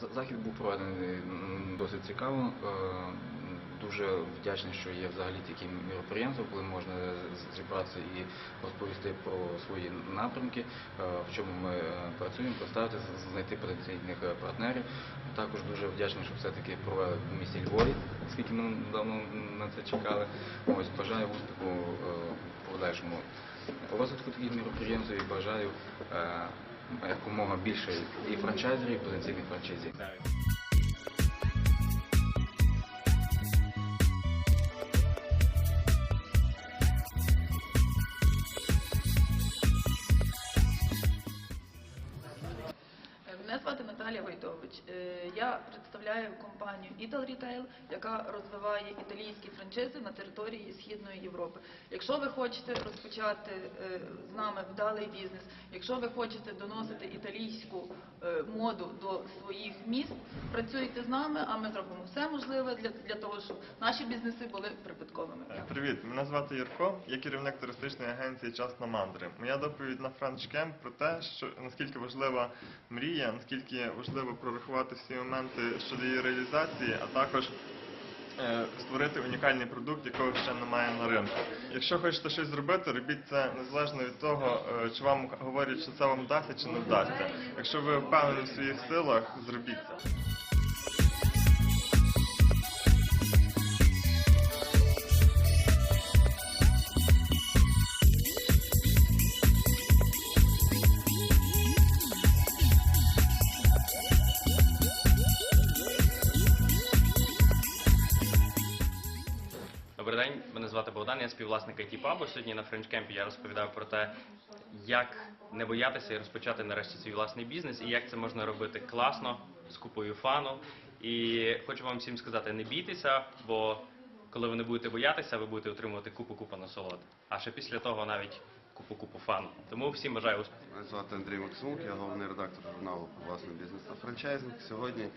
З- Захід був проведений досить цікаво. Е, Дуже вдячний, що є взагалі такі міроприємства, коли можна зібратися і розповісти про свої напрямки, е, в чому ми е, працюємо, представити, з- знайти потенційних е, партнерів. Також дуже вдячний, що все-таки провели в місті Львові, оскільки ми давно на це чекали. Ось бажаю успіху е, в подальшому розвитку таких міроприємств і бажаю е, якомога більше і франчайзерів, і потенційних франчайзів. Наталія Войтович. Е, Я представляю компанію Ital Retail, яка розвиває італійські франшизи на території Східної Європи. Якщо ви хочете розпочати е, з нами вдалий бізнес, якщо ви хочете доносити італійську моду до своїх міст, працюйте з нами, а ми зробимо все можливе для, для того, щоб наші бізнеси були прибутковими. Е, Привіт, мене звати Юрко, я керівник туристичної агенції Час на мандри. Моя доповідь на Франчкемп про те, що наскільки важлива мрія, наскільки важливо прорахувати всі моменти щодо її реалізації, а також створити унікальний продукт, якого ще немає на ринку. Якщо хочете щось зробити, робіть це незалежно від того, е, чи вам говорять, що це вам вдасться чи не вдасться. Якщо ви впевнені в своїх силах, зробіть це. Добрий день, мене звати Богдан, я співвласник IT пабу. Сьогодні на френчкемпі я розповідав про те, як не боятися і розпочати нарешті свій власний бізнес, і як це можна робити класно, з купою фану. І хочу вам всім сказати, не бійтеся, бо коли ви не будете боятися, ви будете отримувати купу-купу насолод. А ще після того навіть купу-купу фану. Тому всім бажаю успіху. Мене звати Андрій Максимук, я головний редактор журналу про власний бізнес та франчайзинг. Сьогодні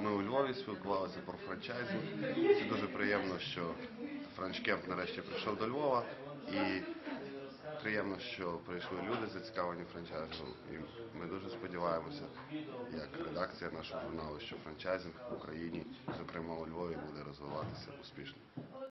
ми у Львові спілкувалися про франчайзинг. Це дуже приємно, що франчкемп нарешті прийшов до Львова. І приємно, що прийшли люди зацікавлені франчайзингом. І ми дуже сподіваємося, як редакція нашого журналу, що франчайзинг в Україні, зокрема у Львові, буде розвиватися успішно.